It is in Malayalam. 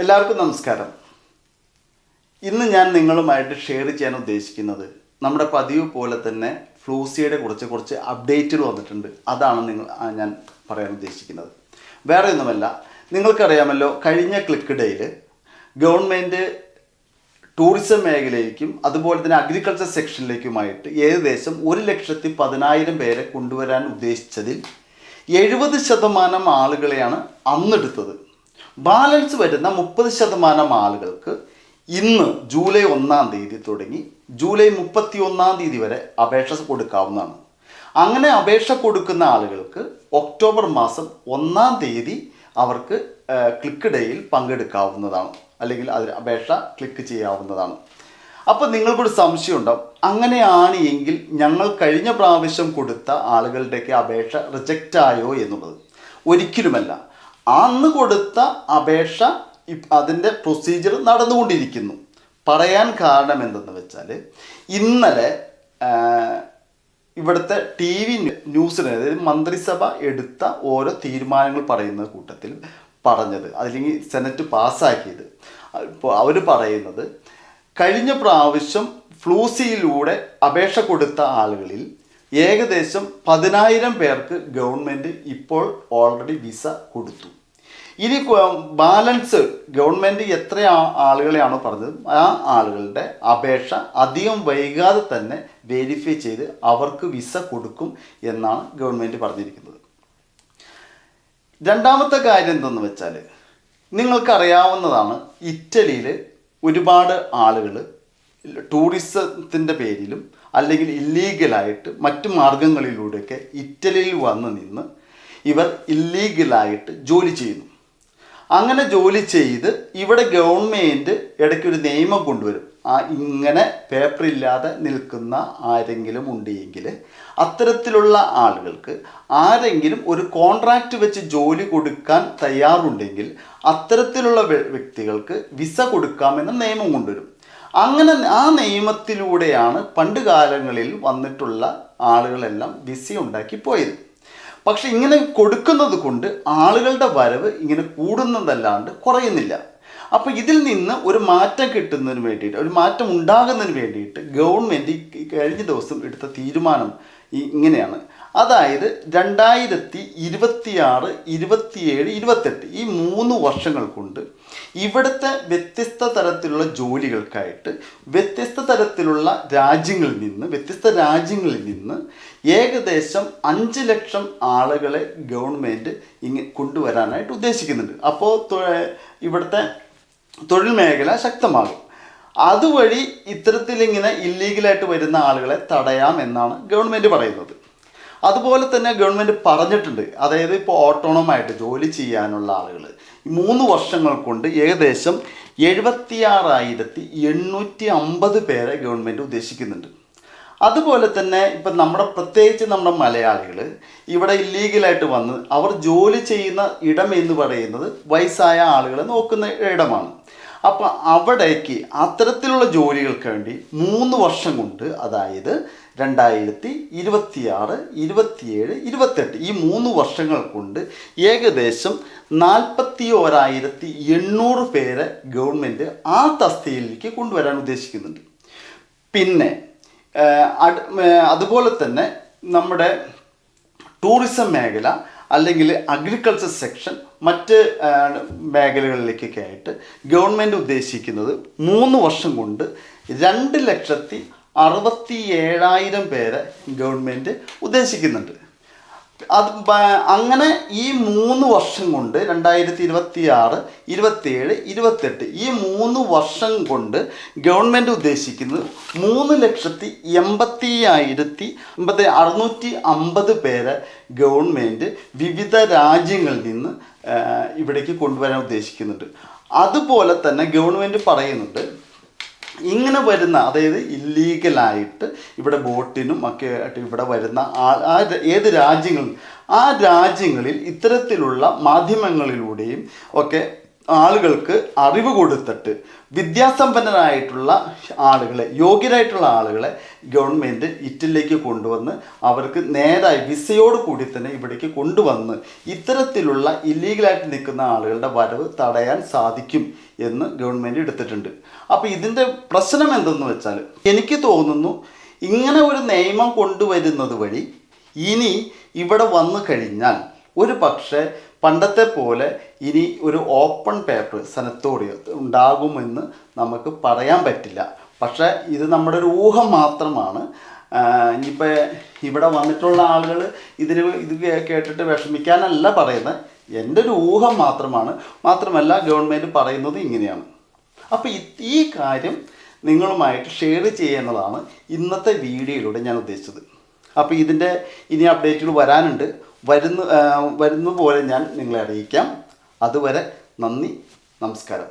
എല്ലാവർക്കും നമസ്കാരം. ഇന്ന് ഞാൻ നിങ്ങളുമായിട്ട് ഷെയർ ചെയ്യാൻ ഉദ്ദേശിക്കുന്നത് നമ്മുടെ പതിവ് പോലെ തന്നെ ഫ്ലൂസിയുടെ കുറച്ച് കുറച്ച് അപ്ഡേറ്റുകൾ വന്നിട്ടുണ്ട്. അതാണ് നിങ്ങൾ ഞാൻ പറയാൻ ഉദ്ദേശിക്കുന്നത്. വേറെ ഒന്നുമല്ല നിങ്ങൾക്കറിയാമല്ലോ കഴിഞ്ഞ ക്ലിക്ക് ഡേയിൽ ഗവൺമെന്റ് ടൂറിസം മേഖലയിലേക്കും അതുപോലെ തന്നെ അഗ്രികൾച്ചർ സെക്ഷനിലേക്കുമായിട്ട് ഏകദേശം ഒരു ലക്ഷത്തി പതിനായിരം പേരെ കൊണ്ടുവരാൻ ഉദ്ദേശിച്ചതിൽ എഴുപത് ശതമാനം ആളുകളെയാണ് അന്നെടുത്തത്. ബാലൻസ് വരുന്ന മുപ്പത് ശതമാനം ആളുകൾക്ക് ഇന്ന് ജൂലൈ ഒന്നാം തീയതി തുടങ്ങി ജൂലൈ മുപ്പത്തി ഒന്നാം തീയതി വരെ അപേക്ഷ കൊടുക്കാവുന്നതാണ്. അങ്ങനെ അപേക്ഷ കൊടുക്കുന്ന ആളുകൾക്ക് ഒക്ടോബർ മാസം ഒന്നാം തീയതി അവർക്ക് ക്ലിക്ക് ഡേയിൽ പങ്കെടുക്കാവുന്നതാണ്. അല്ലെങ്കിൽ അതിൽ അപേക്ഷ ക്ലിക്ക് ചെയ്യാവുന്നതാണ്. അപ്പോൾ നിങ്ങൾക്കൊരു സംശയം ഉണ്ടാവും അങ്ങനെയാണ് എങ്കിൽ ഞങ്ങൾ കഴിഞ്ഞ പ്രാവശ്യം കൊടുത്ത ആളുകളുടെയൊക്കെ അപേക്ഷ റിജക്റ്റ് ആയോ എന്നുള്ളത്? ഒരിക്കലുമല്ല. അന്ന് കൊടുത്ത അപേക്ഷ അതിന്റെ പ്രൊസീജിയർ നടന്നുകൊണ്ടിരിക്കുന്നു. പറയാൻ കാരണം എന്തെന്ന് വെച്ചാൽ ഇന്നലെ ഇവിടുത്തെ ടി വി ന്യൂസിന് അതായത് മന്ത്രിസഭ എടുത്ത ഓരോ തീരുമാനങ്ങൾ പറയുന്ന കൂട്ടത്തിൽ പറഞ്ഞത് അല്ലെങ്കിൽ സെനറ്റ് പാസ്സാക്കിയത്. ഇപ്പോൾ അവർ പറയുന്നത് കഴിഞ്ഞ പ്രാവശ്യം ഫ്ലൂസിയിലൂടെ അപേക്ഷ കൊടുത്ത ആളുകളിൽ ഏകദേശം പതിനായിരം പേർക്ക് ഗവൺമെന്റ് ഇപ്പോൾ ഓൾറെഡി വിസ കൊടുത്തു. ഇനി ബാലൻസ് ഗവൺമെന്റ് എത്ര ആളുകളെയാണോ പറഞ്ഞത്? ആ ആളുകളുടെ അപേക്ഷ അധികം വൈകാതെ തന്നെ വെരിഫൈ ചെയ്ത് അവർക്ക് വിസ കൊടുക്കും എന്നാണ് ഗവൺമെന്റ് പറഞ്ഞിരിക്കുന്നത്. രണ്ടാമത്തെ കാര്യം എന്തെന്ന് വെച്ചാൽ നിങ്ങൾക്കറിയാവുന്നതാണ് ഇറ്റലിയിൽ ഒരുപാട് ആളുകൾ ടൂറിസത്തിന്റെ പേരിലും അല്ലെങ്കിൽ ഇല്ലീഗലായിട്ട് മറ്റ് മാർഗങ്ങളിലൂടെയൊക്കെ ഇറ്റലിയിൽ വന്ന് നിന്ന് ഇവർ ഇല്ലീഗലായിട്ട് ജോലി ചെയ്യുന്നു. അങ്ങനെ ജോലി ചെയ്ത് ഇവിടെ ഗവൺമെന്റ് ഇടയ്ക്കൊരു നിയമം കൊണ്ടുവരും. ആ ഇങ്ങനെ പേപ്പറില്ലാതെ നിൽക്കുന്ന ആരെങ്കിലും ഉണ്ടെങ്കിൽ അത്തരത്തിലുള്ള ആളുകൾക്ക് ആരെങ്കിലും ഒരു കോൺട്രാക്റ്റ് വെച്ച് ജോലി കൊടുക്കാൻ തയ്യാറുണ്ടെങ്കിൽ അത്തരത്തിലുള്ള വ്യക്തികൾക്ക് വിസ കൊടുക്കാമെന്ന നിയമം കൊണ്ടുവരും. അങ്ങനെ ആ നിയമത്തിലൂടെയാണ് പണ്ട് കാലങ്ങളിൽ വന്നിട്ടുള്ള ആളുകളെല്ലാം വിസ ഉണ്ടാക്കി പോയത്. പക്ഷെ ഇങ്ങനെ കൊടുക്കുന്നത് കൊണ്ട് ആളുകളുടെ വരവ് ഇങ്ങനെ കൂടുന്നതല്ലാണ്ട് കുറയുന്നില്ല. അപ്പോൾ ഇതിൽ നിന്ന് ഒരു മാറ്റം കിട്ടുന്നതിന് വേണ്ടിയിട്ട് ഒരു മാറ്റം ഉണ്ടാകുന്നതിന് വേണ്ടിയിട്ട് ഗവൺമെന്റ് കഴിഞ്ഞ ദിവസം എടുത്ത തീരുമാനം ഇങ്ങനെയാണ്. അതായത് രണ്ടായിരത്തി ഇരുപത്തിയാറ് ഇരുപത്തിയേഴ് ഇരുപത്തെട്ട് ഈ മൂന്ന് വർഷങ്ങൾ കൊണ്ട് ഇവിടുത്തെ വ്യത്യസ്ത തരത്തിലുള്ള ജോലികൾക്കായിട്ട് വ്യത്യസ്ത തരത്തിലുള്ള രാജ്യങ്ങളിൽ നിന്ന് വ്യത്യസ്ത രാജ്യങ്ങളിൽ നിന്ന് ഏകദേശം അഞ്ച് ലക്ഷം ആളുകളെ ഗവൺമെന്റ് ഇങ്ങനെ കൊണ്ടുവരാനായിട്ട് ഉദ്ദേശിക്കുന്നുണ്ട്. അപ്പോൾ ഇവിടുത്തെ തൊഴിൽ മേഖല ശക്തമാകും. അതുവഴി ഇത്തരത്തിലിങ്ങനെ ഇല്ലീഗലായിട്ട് വരുന്ന ആളുകളെ തടയാം എന്നാണ് ഗവൺമെന്റ് പറയുന്നത്. അതുപോലെ തന്നെ ഗവൺമെന്റ് പറഞ്ഞിട്ടുണ്ട്. അതായത് ഇപ്പോൾ ഓട്ടോണമായിട്ട് ജോലി ചെയ്യാനുള്ള ആളുകൾ മൂന്ന് വർഷങ്ങൾ കൊണ്ട് ഏകദേശം എഴുപത്തിയാറായിരത്തി എണ്ണൂറ്റി അമ്പത് പേരെ ഗവൺമെന്റ് ഉദ്ദേശിക്കുന്നുണ്ട്. അതുപോലെ തന്നെ ഇപ്പം നമ്മുടെ പ്രത്യേകിച്ച് നമ്മുടെ മലയാളികൾ ഇവിടെ ഇല്ലീഗലായിട്ട് വന്ന് അവർ ജോലി ചെയ്യുന്ന ഇടം എന്ന് പറയുന്നത് വയസ്സായ ആളുകളെ നോക്കുന്ന ഇടമാണ്. അപ്പോൾ അവിടേക്ക് അത്തരത്തിലുള്ള ജോലികൾക്ക് വേണ്ടി മൂന്ന് വർഷം കൊണ്ട് അതായത് രണ്ടായിരത്തി ഇരുപത്തിയാറ് ഇരുപത്തിയേഴ് ഇരുപത്തെട്ട് ഈ മൂന്ന് വർഷങ്ങൾ കൊണ്ട് ഏകദേശം നാൽപ്പത്തി ഓരായിരത്തി എണ്ണൂറ് പേരെ ഗവൺമെന്റ് ആ തസ്തിയിലേക്ക് കൊണ്ടുവരാൻ ഉദ്ദേശിക്കുന്നുണ്ട്. പിന്നെ അതുപോലെ തന്നെ നമ്മുടെ ടൂറിസം മേഖല അല്ലെങ്കിൽ അഗ്രികൾച്ചർ സെക്ഷൻ മറ്റ് മേഖലകളിലേക്കൊക്കെ ആയിട്ട് ഗവൺമെന്റ് ഉദ്ദേശിക്കുന്നത് മൂന്ന് വർഷം കൊണ്ട് രണ്ട് ലക്ഷത്തി അറുപത്തി ഏഴായിരം പേരെ ഗവൺമെന്റ് ഉദ്ദേശിക്കുന്നുണ്ട്. അത് അങ്ങനെ ഈ മൂന്ന് വർഷം കൊണ്ട് രണ്ടായിരത്തി ഇരുപത്തി ആറ് ഇരുപത്തിയേഴ് ഇരുപത്തെട്ട് ഈ മൂന്ന് വർഷം കൊണ്ട് ഗവൺമെന്റ് ഉദ്ദേശിക്കുന്നത് മൂന്ന് ലക്ഷത്തി എൺപത്തി ആയിരത്തി അമ്പത്തി അറുന്നൂറ്റി അമ്പത് പേരെ ഗവൺമെന്റ് വിവിധ രാജ്യങ്ങളിൽ നിന്ന് ഇവിടേക്ക് കൊണ്ടുവരാൻ ഉദ്ദേശിക്കുന്നുണ്ട്. അതുപോലെ തന്നെ ഗവൺമെന്റ് പറയുന്നുണ്ട് ഇങ്ങനെ വരുന്ന അതായത് ഇല്ലീഗലായിട്ട് ഇവിടെ ബോട്ടിനും ഒക്കെ ആയിട്ട് ഇവിടെ വരുന്ന ആ- ഏത് രാജ്യങ്ങളിൽ ആ രാജ്യങ്ങളിൽ ഇത്തരത്തിലുള്ള മാധ്യമങ്ങളിലൂടെയും ഒക്കെ ആളുകൾക്ക് അറിവ് കൊടുത്തിട്ട് വിദ്യാസമ്പന്നരായിട്ടുള്ള ആളുകളെ യോഗ്യരായിട്ടുള്ള ആളുകളെ ഗവൺമെന്റ് ഇറ്റലിയിലേക്ക് കൊണ്ടുവന്ന് അവർക്ക് നേരായി വിസയോട് കൂടി തന്നെ ഇവിടേക്ക് കൊണ്ടുവന്ന് ഇത്തരത്തിലുള്ള ഇല്ലീഗലായിട്ട് നിൽക്കുന്ന ആളുകളുടെ വരവ് തടയാൻ സാധിക്കും എന്ന് ഗവൺമെന്റ് എടുത്തിട്ടുണ്ട്. അപ്പോൾ ഇതിന്റെ പ്രശ്നം എന്തെന്ന് വെച്ചാൽ എനിക്ക് തോന്നുന്നു ഇങ്ങനെ ഒരു നിയമം കൊണ്ടുവരുന്നത് വഴി ഇനി ഇവിടെ വന്നു കഴിഞ്ഞാൽ ഒരു പക്ഷേ പണ്ടത്തെ പോലെ ഇനി ഒരു ഓപ്പൺ പേപ്പർ സ്ഥലത്തോട് ഉണ്ടാകുമെന്ന് നമുക്ക് പറയാൻ പറ്റില്ല. പക്ഷേ ഇത് നമ്മുടെ ഒരു ഊഹം മാത്രമാണ്. ഇനിയിപ്പോൾ ഇവിടെ വന്നിട്ടുള്ള ആളുകൾ ഇതിന് ഇത് കേട്ടിട്ട് വിഷമിക്കാനല്ല പറയുന്നത്. എന്റെ ഒരു ഊഹം മാത്രമാണ്. മാത്രമല്ല ഗവൺമെന്റ് പറയുന്നത് ഇങ്ങനെയാണ്. അപ്പോൾ ഈ കാര്യം നിങ്ങളുമായിട്ട് ഷെയർ ചെയ്യുന്നതാണ് ഇന്നത്തെ വീഡിയോയിലൂടെ ഞാൻ ഉദ്ദേശിച്ചത്. അപ്പോൾ ഇതിന്റെ ഇനി അപ്ഡേറ്റുകൾ വരാനുണ്ട്. വരുന്ന വരുന്നതുപോലെ വരുന്ന പോലെ ഞാൻ നിങ്ങളെ അറിയിക്കാം. അതുവരെ നന്ദി നമസ്കാരം.